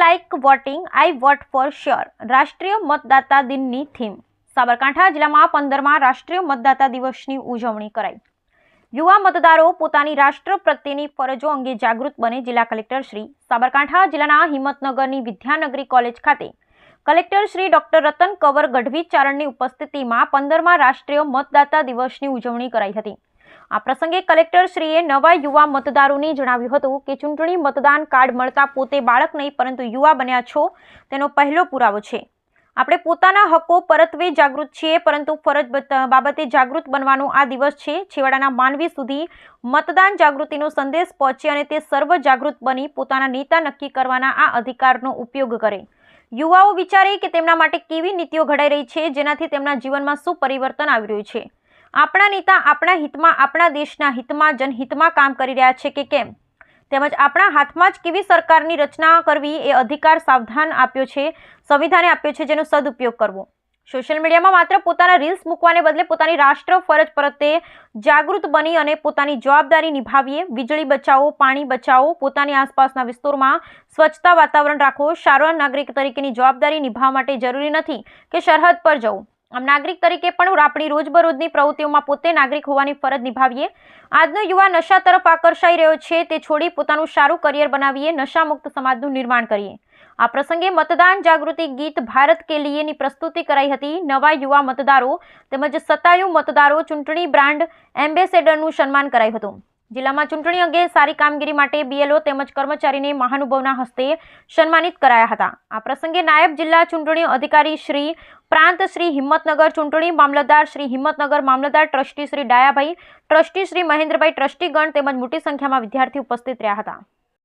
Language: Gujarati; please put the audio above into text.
Like voting I vote for sure રાષ્ટ્રીય મતદાતા દિનની થીમ સાબરકાંઠા જિલ્લામાં પંદરમાં રાષ્ટ્રીય મતદાતા દિવસની ઉજવણી કરાઈ. યુવા મતદારો પોતાની રાષ્ટ્ર પ્રત્યેની ફરજો અંગે જાગૃત બને જિલ્લા કલેક્ટર શ્રી સાબરકાંઠા જિલ્લાના હિંમતનગરની વિદ્યાનગરી કોલેજ ખાતે. કલેક્ટર શ્રી ડોક્ટર રતન કંવર ગઢવી ચારણની ઉપસ્થિતિમાં પંદરમાં રાષ્ટ્રીય મતદાતા દિવસની ઉજવણી કરાઈ હતી. આ પ્રસંગે કલેક્ટર શ્રીએ નવા યુવા મતદારોને જણાવ્યું હતું કે ચૂંટણી મતદાન કાર્ડ મળતા પોતે બાળક નહીં, પરંતુ યુવા બન્યા છો, તેનો પહેલો પુરાવો છે. આપણે પોતાના હકો પરત્વે જાગૃત છીએ, પરંતુ ફરજ બત- બાબતે જાગૃત બનવાનો આ દિવસ છે. છેવાડાના માનવી સુધી મતદાન જાગૃતિનો સંદેશ પહોંચે અને તે સર્વ જાગૃત બની પોતાના નેતા નક્કી કરવાના આ અધિકારનો ઉપયોગ કરે. યુવાઓ વિચારે કે તેમના માટે કેવી નીતિઓ ઘડાઈ રહી છે, જેનાથી તેમના જીવનમાં શું પરિવર્તન આવી રહ્યું છે. આપણા નેતા આપણા હિતમાં, આપણા દેશના હિતમાં, જનહિતમાં કામ કરી રહ્યા છે કે કેમ? તેમજ આપણા હાથમાં જ કેવી સરકારની રચના કરવી એ અધિકાર સાવધાન આપ્યો છે, સંવિધાને આપ્યો છે જેનો સદુપયોગ કરવો. સોશિયલ મીડિયામાં માત્ર પોતાના રીલ્સ મૂકવાને બદલે પોતાની રાષ્ટ્ર ફરજ પ્રત્યે જાગૃત બની અને પોતાની જવાબદારી નિભાવીએ. વીજળી બચાવો, પાણી બચાવો, પોતાની આસપાસના વિસ્તારોમાં સ્વચ્છતા વાતાવરણ રાખો. સારવાર નાગરિક તરીકેની જવાબદારી નિભાવવા માટે જરૂરી નથી કે સરહદ પર જવું. આમ નાગરિક તરીકે પણ આપણી રોજબરોજની પ્રવૃત્તિઓમાં પોતે નાગરિક હોવાની ફરજ નિભાવીએ. આજનો યુવા નશા તરફ આકર્ષાઈ રહ્યો છે, તે છોડી પોતાનું સારું કરિયર બનાવીએ, નશામુક્ત સમાજનું નિર્માણ કરીએ. આ પ્રસંગે મતદાન જાગૃતિ ગીત ભારત કે લીએની પ્રસ્તુતિ કરાઈ હતી. નવા યુવા મતદારો તેમજ સતાયુ મતદારો ચૂંટણી બ્રાન્ડ એમ્બેસેડરનું સન્માન કરાયું હતું. જિલ્લામાં ચૂંટણી અંગે સારી કામગીરી માટે બીએલઓ તેમજ કર્મચારીને મહાનુભાવના હસ્તે સન્માનિત કરાયા હતા. આ પ્રસંગે નાયબ જિલ્લા ચૂંટણી અધિકારી શ્રી પ્રાંત શ્રી હિંમતનગર ચૂંટણી મામલતદાર શ્રી હિંમતનગર મામલતદાર ટ્રસ્ટી શ્રી ડાયાભાઈ, ટ્રસ્ટી શ્રી મહેન્દ્રભાઈ ટ્રસ્ટીગણ તેમજ મોટી સંખ્યામાં વિદ્યાર્થી ઉપસ્થિત રહ્યા હતા.